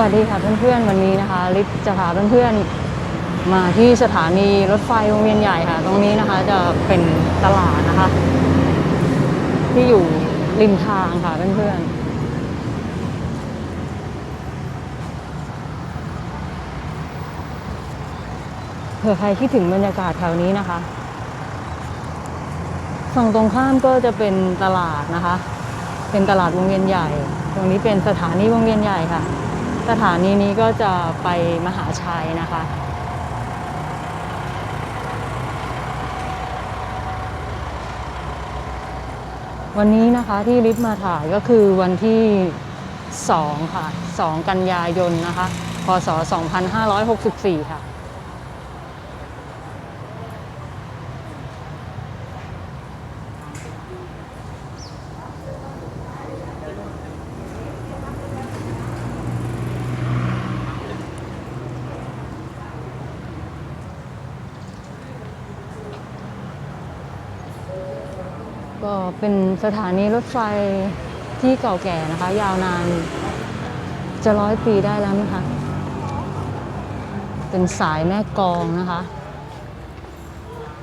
วัสดีค่ะเพื่อนๆวันนี้นะคะลิศจะพาเพื่อนๆมาที่สถานีรถไฟวงเวียนใหญ่ค่ะ ตรงนี้นะคะจะเป็นตลาดนะคะ ที่อยู่ริมทางค่ะเพื่อนๆเผื่อใครคิดถึงบรรยากาศแถวนี้นะคะ ฝั่งตรงข้ามก็จะเป็นตลาดนะคะ เป็นตลาดวงเวียนใหญ่ ตรงนี้เป็นสถานีวงเวียนใหญ่ค่ะ สถานีนี้ก็จะไปมหาชัยนะคะ วันนี้นะคะที่ลิฟต์มาถ่ายก็คือวันที่2ค่ะ 2 กันยายนนะคะ พศ 2564 ค่ะ ก็เป็นสถานีรถไฟที่เก่าแก่นะคะ ยาวนานจะร้อยปีได้แล้วนะคะ เป็นสายแม่กองนะคะ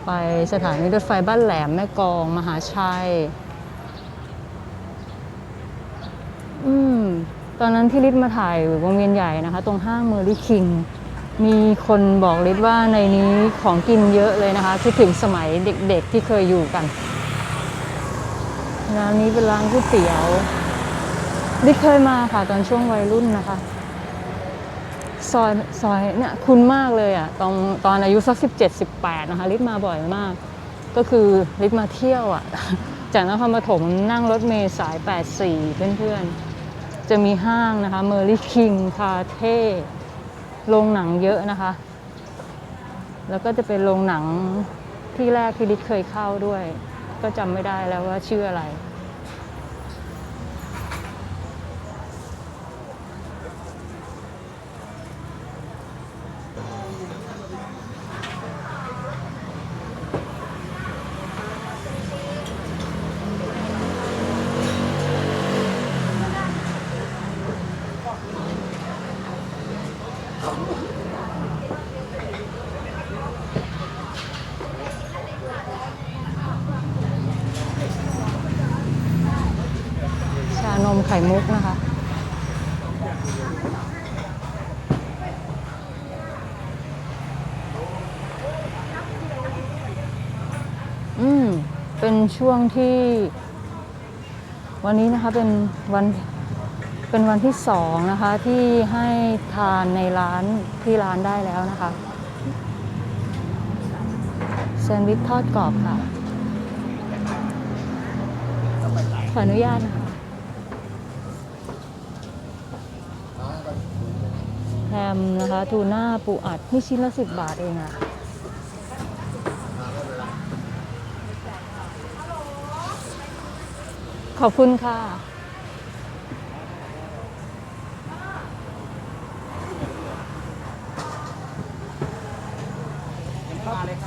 ไปสถานีรถไฟบ้านแหลมแม่กองมหาชัย อืม ตอนนั้นที่ลิศมาถ่ายวงเวียนใหญ่นะคะ ตรงห้างเมอร์ลี่คิง มีคนบอกลิศว่าในนี้ของกินเยอะเลยนะคะ คิดถึงสมัยเด็กๆที่เคยอยู่กัน ร้านนี้เป็นร้านก๋วยเตี๋ยวลิเคยมาค่ะตอนช่วงวัยรุ่นนะคะ ซอยซอยเนี่ยคุ้นมากเลยอะตอนตอนอายุสักสิบเจ็ดสิบแปดนะคะ ลิศมาบ่อยมาก ก็คือลิศมาเที่ยวอะ จากนครปฐมนั่งรถเมล์สาย84เพื่อนๆ จะมีห้างนะคะเมอร์ลี่คิงคาเท่โรงหนังเยอะนะคะ แล้วก็จะเป็นโรงหนังที่แรกที่ลิศเคยเข้าด้วย ก็จำไม่ได้แล้วว่าชื่ออะไร ไข่มุกนะคะ อืม เป็นช่วงที่ วันนี้นะคะเป็นวันเป็นวันที่สองนะคะที่ให้ทานในร้านที่ร้านได้แล้วนะคะแซนด์วิชทอดกรอบค่ะ ขออนุญาตนะคะ แฮ มนะคะทูน่าปูอัดนี่ชิ้นละสิบบาทเองอะขอบคุณค่ะ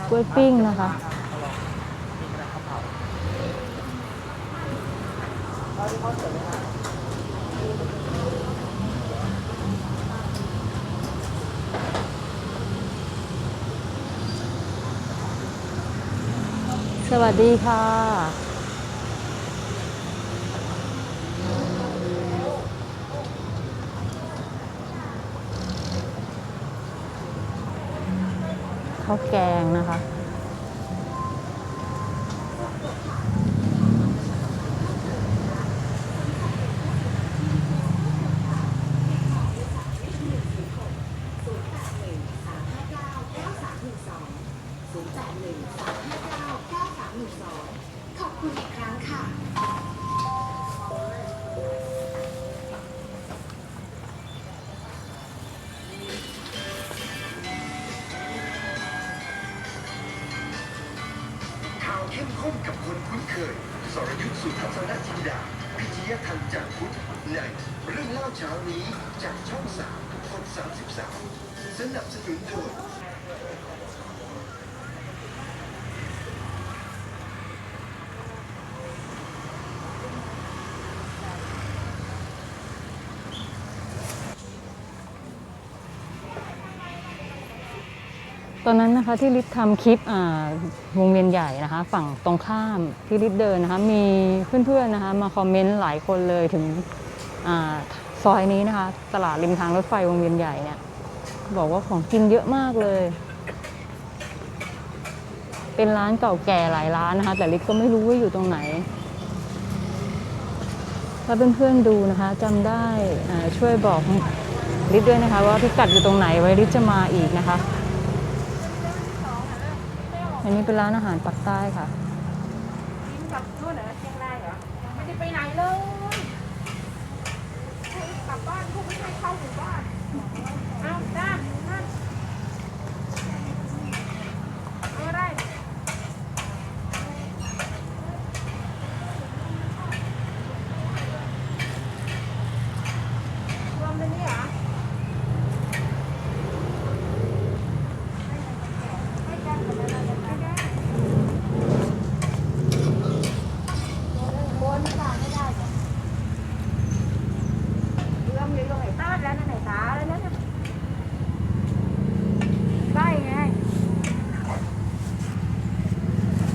กล้วยปิ้งนะคะ สวัสดีค่ะ ข้าวแกงนะคะ ตอนนั้นนะคะที่ลิศทำคลิปวงเวียนใหญ่นะคะ ฝั่งตรงข้ามที่ลิศเดินนะคะ มีเพื่อนๆนะคะ มาคอมเมนต์หลายคนเลยถึงอซอยนี้นะคะ ตลาดริมทางรถไฟวงเวียนใหญ่เนี่ยบอกว่าของกินเยอะมากเลย เป็นร้านเก่าแก่หลายร้านนะคะ แต่ลิศก็ไม่รู้ว่าอยู่ตรงไหน ถ้าเพื่อนๆดูนะคะจำได้ช่วยบอกลิศด้วยนะคะ ว่าพิกัดอยู่ตรงไหนไว้ลิศจะมาอีกนะคะ นนี้เป็นร้านอาหารปักใต้ค่ะกินกับนู่นเหรอเชียงรายเหรอยังไม่ได้ไปไหนเลยให้กลับบ้านพวกไม่ให้เข้าหมู่บ้านเอาจ้านั่นเอาได้รวมเป็นนี่เหรอให้กันกับอะไรไม่ได้ บนค่ะไม่ได้จ้ะเรื่องนี้ลงไหนตาดแล้วนะไหนตาแล้วนะได้ไง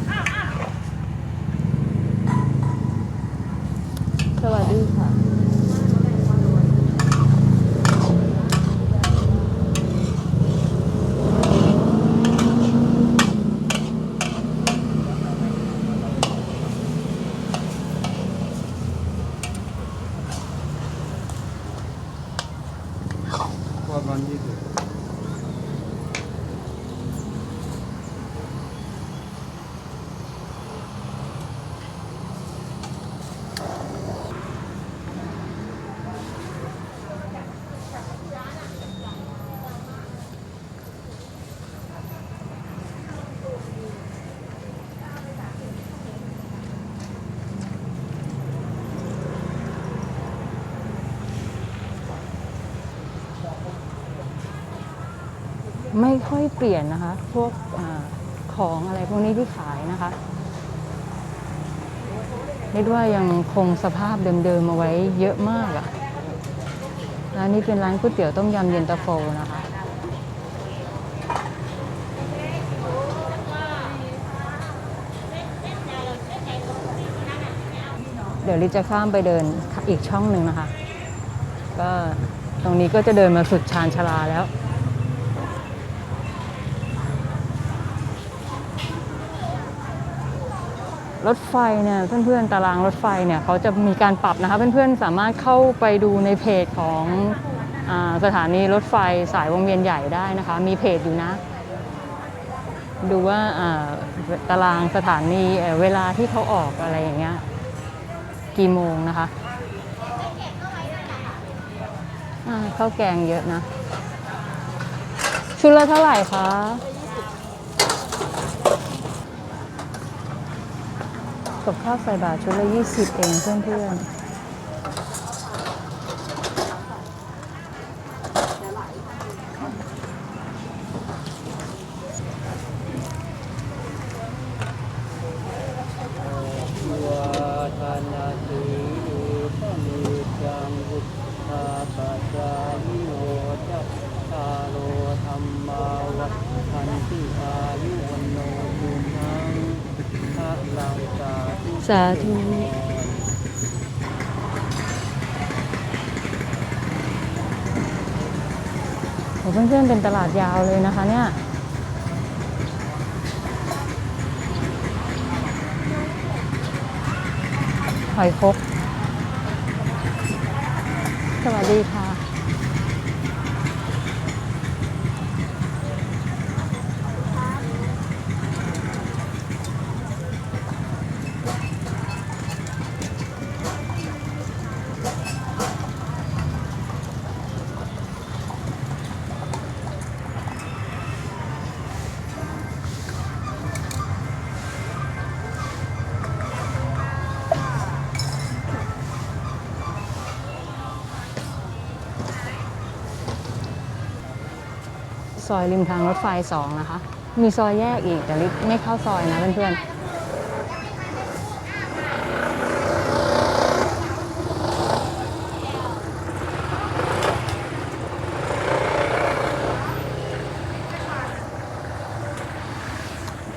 อ้าวอ้าว สวัสดีค่ะ ประมาณยี่สิบ ไม่ค่อยเปลี่ยนนะคะ พวกอของอะไรพวกนี้ที่ขายนะคะเรียกว่ายังคงสภาพเดิมๆมาไว้เยอะมากอะ่ะร้านนี้เป็นร้านก๋วยเตี๋ยวต้มยำเย็นตาโฟนะคะ เดี๋ยวลิจะข้ามไปเดินอีกช่องหนึ่งนะคะ ก็ตรงนี้ก็จะเดินมาสุดชานชาลาแล้ว รถไฟเนี่ยเพื่อนๆตารางรถไฟเนี่ยเขาจะมีการปรับนะคะ เพื่อนๆสามารถเข้าไปดูในเพจของอสถานีรถไฟสายวงเวียนใหญ่ได้นะคะ มีเพจอยู่นะ ดูว่าตารางสถานีเวลาที่เขาออกอะไรอย่างเงี้ยกี่โมงนะคะข้าวแกงเยอะนะ ชุดละเท่าไหร่คะ กับข้าวใส่บาตรชุดละ 20 เองเพื่อนๆ ตัวทานาสีปณิจังวุฒาปัจจายิโนจัตตาโลธรรมาวัฏันติอายุวันโนยุนังพระลังสาธุ สาธุโอ้เพื่อนๆเป็นตลาดยาวเลยนะคะเนี่ยหอยครกสวัสดีค่ะ อยริมทางรถไฟสองนะคะ มีซอยแยกอีกแต่ลิฟไม่เข้าซอยนะเพื่อนๆ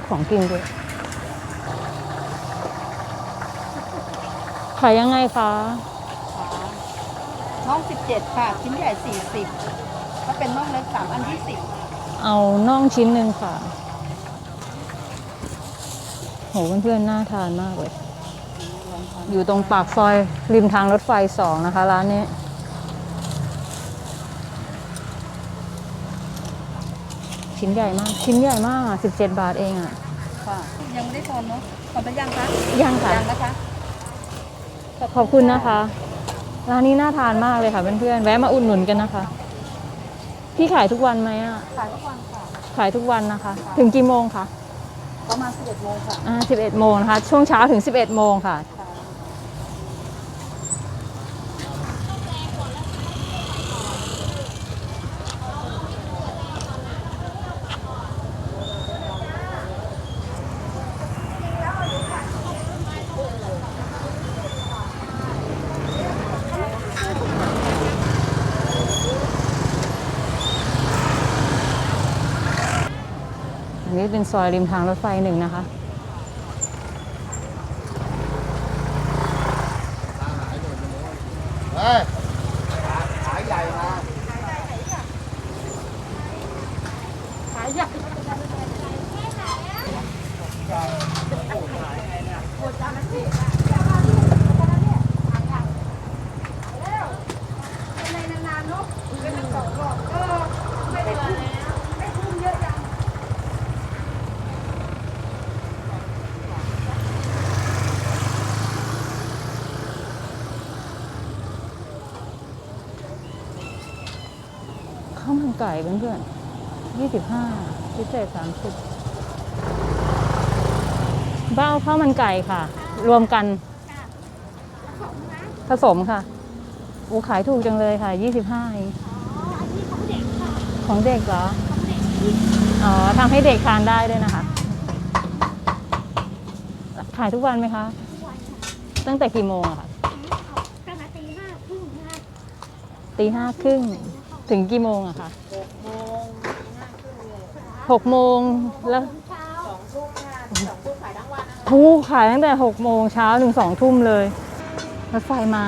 ของกินด้วยขายยังไงคะน้องสิบเจ็ดค่ะชิ้นใหญ่สี่สิบถ้าเป็นน้องเล็กสามอันที่สิบ เอาน่องชิ้นหนึ่งค่ะ โหเพื่อนๆน่าทานมากเลย อยู่ตรงปากซอยริมทางรถไฟสองนะคะ ร้านนี้ ชิ้นใหญ่มาก ชิ้นใหญ่มากอะ17บาทเองอะ ค่ะยังไม่ได้ทอนเนาะทอนไปยังคะยังค่ะ ยังนะคะ ขอบคุณนะคะ ร้านนี้น่าทานมากเลยค่ะเพื่อนๆ แวะมาอุดหนุนกันนะคะ พี่ขายทุกวันไหมอะ ขายทุกวันค่ะ ขายทุกวันนะคะ ถึงกี่โมงคะ ประมาณสิบเอ็ดโมงค่ะ อ่า11โมงนะคะ ช่วงเช้าถึง 11โมงค่ะ อันนี้เป็นซอยริมทางรถไฟหนึ่งนะคะอะไรนานๆเนาะเป็นสองรอบเออไม่ได้ทุ่มไม่ทุ่มเยอะจัง ข้าวมันไก่เพื่อนๆยี่สิบห้าพิเศษสามสิบบ้าเอาข้าวมันไก่ค่ะ รวมกัน ผสมค่ะโอ้ขายถูกจังเลยค่ะยี่สิบห้าของเด็กเหรอ อ๋อทำให้เด็กทานได้ด้วยนะคะ ขายทุกวันไหมคะ ตั้งแต่กี่โมงอะคะตั้งแต่ตีห้าครึ่งนะตีห้าครึ่ง ถึงกี่โมงอะคะหกโมงห้าครึ่งเลยหกโมงแล้วเช้าสองทุ่มค่ะสองทุ่มขายทั้งวันนะคะทูขายตั้งแต่หกโมงเช้าถึงสองทุ่มเลยรถไฟมา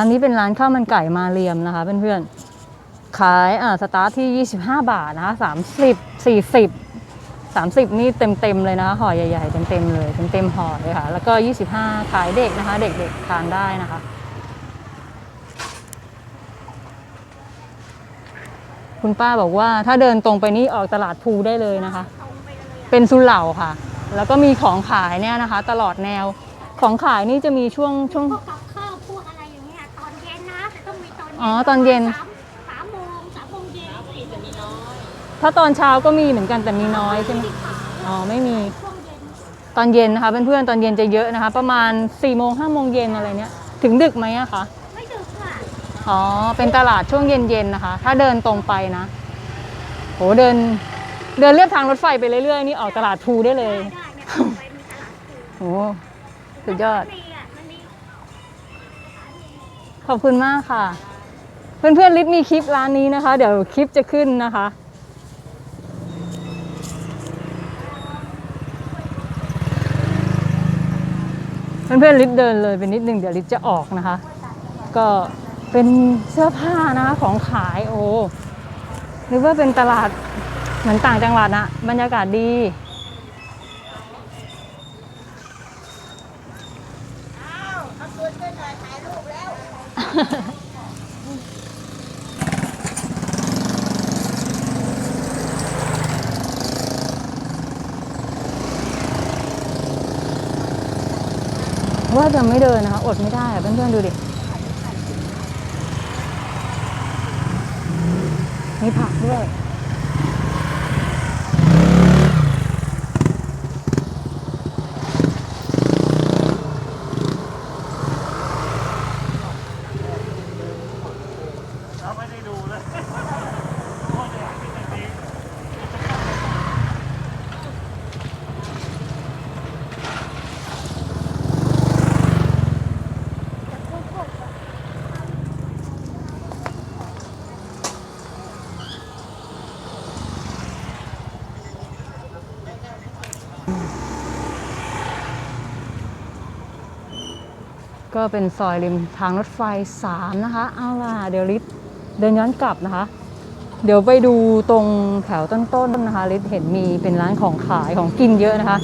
ร้านนี้เป็นร้านข้าวมันไก่มาเรียมนะคะเพื่อนๆ ขายอ่าสตาร์ทที่ 25 บาทนะคะ30 40 30 นี่เต็มๆเลยนะคะห่อใหญ่ๆ เต็มๆเลยเต็มๆห่อเลยค่ะ แล้วก็ 25 ขายเด็กนะคะ เด็กๆทานได้นะคะ คุณป้าบอกว่าถ้าเดินตรงไปนี่ออกตลาดภูได้เลยนะคะ เป็นสุเหร่าค่ะ แล้วก็มีของขายเนี่ยนะคะ ตลอดแนวของขายนี่จะมีช่วงช่วง องมีตอนเย็นอ๋อตอนเย็น สามสามโมงสามโมงเย็นสี่จะมีน้อยถ้าตอนเช้าก็มีเหมือนกันแต่มีน้อยใช่ไหมอ๋อไม่มี ช่วงเย็นตอนเย็นนะคะเพื่อนๆตอนเย็นจะเยอะนะคะ ประมาณ4ี่โมงห้าโมงเย็นอะไรเนี้ยถึงดึกไหมอะคะไม่ดึกค่ะอ๋อเป็นตลาดช่วงเย็นๆนะคะ ถ้าเดินตรงไปนะโหเดินเดินเรียบทางรถไฟไปเรื่อยๆนี่ออกตลาดภูได้เลยได้ได้เนี่ยตรงไปมีตลาดภูโหสุดยอด มันมีอะมันมีขอบคุณมากค่ะ เพื่อนๆลิศมีคลิปร้านนี้นะคะ เดี๋ยวคลิปจะขึ้นนะคะเพื่อนๆลิศเดินเลยไปนิดนึงเดี๋ยวลิศจะออกนะคะ ก็เป็นเสื้อผ้านะคะของขายโอ้นึกว่าเป็นตลาดเหมือนต่างจังหวัดนะบรรยากาศดี ว่าจะไม่เดินนะคะ อดไม่ได้อะเพื่อนๆดูดิมีผักด้วย ก็เป็นซอยริมทางรถไฟ 3 นะคะ เอาล่ะ เดี๋ยวลิศเดินย้อนกลับนะคะ เดี๋ยวไปดูตรงแถวต้นๆนนะคะลิศเห็นมีเป็นร้านของขายของกินเยอะนะคะ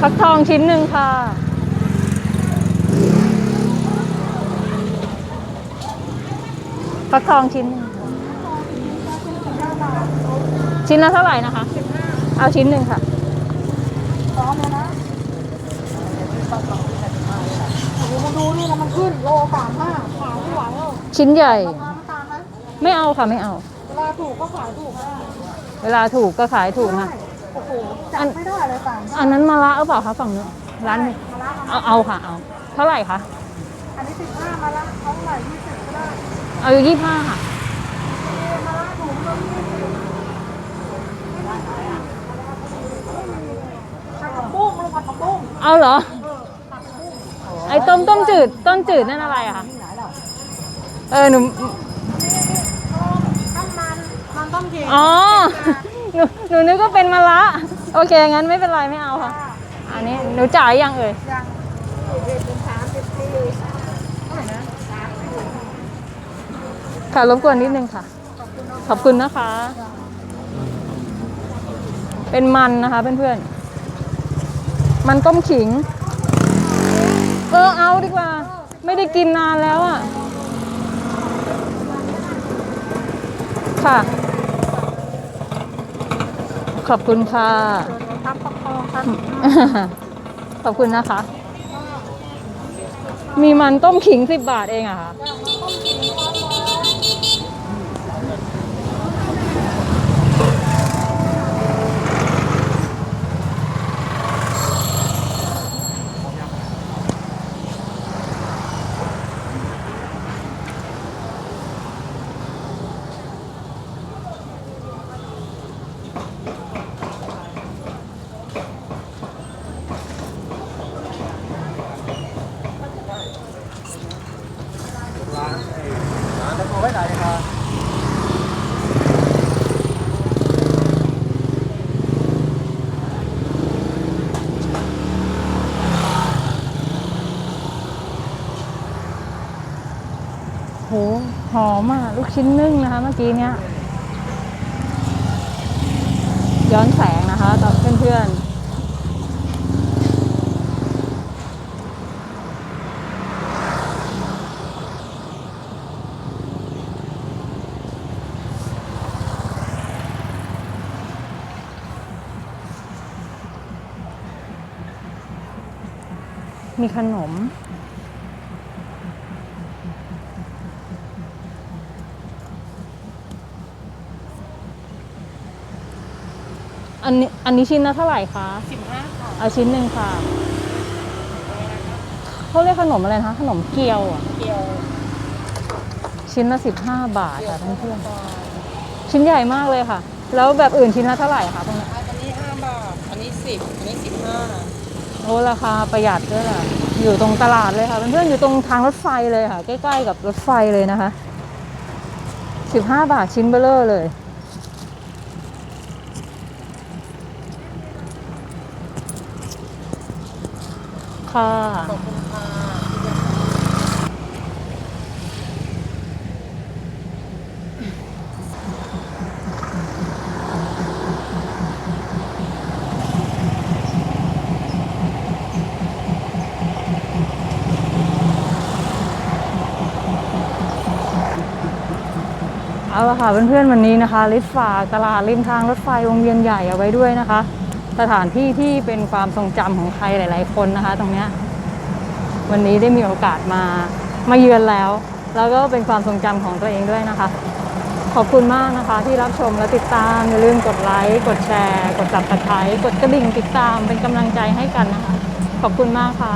ฟักทองชิ้นหนึ่งค่ะ ฟักทองชิ้นหนึ่งชิ้นละเท่าไหร่นะคะ เอาชิ้นหนึ่งค่ะพร้อมแล้วนะโอ้โหมาดูนี่นะมันขึ้นโลสามห้าขายไม่ไหวแล้วชิ้นใหญ่ ราคาไม่ตามนะไม่เอาค่ะไม่เอา เวลาถูกก็ขายถูกได้เวลาถูกก็ขายถูกใช่ค่ะ โอ้โหจับไม่ได้เลยสามห้าอันนั้นมาละหรือเปล่าคะฝั่งนู้นร้านหนึ่งมาละเอาเอาค่ะเอาเท่าไหร่คะอันนี้สิบห้ามาละเขาเท่าไหร่ยี่สิบก็ได้เอายี่ห้าค่ะมาละถูกก็ยี่สิบผัดผักบุ้งลูกผัดผักบุ้งเอาเหรอเออผัดผักบุ้งไอ้ต้มต้มจืดต้มจืดนั่นอะไรอะคะนี่ไหนเราเออหนูต้มมันมันต้มเย็นอ๋อห นูหนูนึกว่าเป็นมะละโอเค งั้นไม่เป็นไรไม่เอาค่ะ อันนี้หนูจ่ายยังเอ่ยยังเด็กเป็นสามสิบปีเท่าไหร่นะสามสิบค่ะรบกวนนิดนึงค่ะ ขอบคุณนะคะ เป็นมันนะคะเพื่อนๆ มันต้มขิง เออเอาดีกว่า ไม่ได้กินนานแล้วอะ ค่ะ ขอบคุณค่ะทับประคองครับขอบคุณนะคะ มีมันต้มขิงสิบบาทเองอะค่ะโห หอมอะ ลูก ชิ้นนึ่งนะคะ เมื่อกี้เนี้ยย้อนแสงนะคะต่อเพื่อนๆมีขนม อันนี้อันนี้ชิ้นละเท่าไหร่คะสิบห้าค่ะเอาชิ้นหนึ่งค่ะเขาเรียกขนมอะไรนะคะขนมเกี๊ยวอะเกี๊ยวชิ้นละสิบห้าบาทค่ะเพื่อนๆชิ้นใหญ่มากเลยค่ะ แล้วแบบอื่นชิ้นละเท่าไหร่คะตรงนี้นอันนี้ห้าบาทอันนี้สิบอันนี้สิบห้าโอ้ราคาประหยัดด้วยค่ะอยู่ตรงตลาดเลยค่ะเพื่อนๆอยู่ตรงทางรถไฟเลยค่ะ ใกล้ๆกับรถไฟเลยนะคะสิบห้าบาทชิ้นเบลเลอร์เลย ค่ะ ขอบคุณค่ะเอาละค่ะเพื่อนๆวันนี้นะคะลิฟฟ้าตลาดริมทางรถไฟวงเวียนใหญ่เอาไว้ด้วยนะคะ สถานที่ที่เป็นความทรงจำของใครหลาย ๆ คนนะคะ ตรงเนี้ยวันนี้ได้มีโอกาสมามาเยือนแล้ว แล้วก็เป็นความทรงจำของตัวเองด้วยนะคะ ขอบคุณมากนะคะ ที่รับชมและติดตามอย่าลืมกดไลค์กดแชร์ กด subscribe กดกระดิ่งติดตามเป็นกำลังใจให้กันนะคะ ขอบคุณมากค่ะ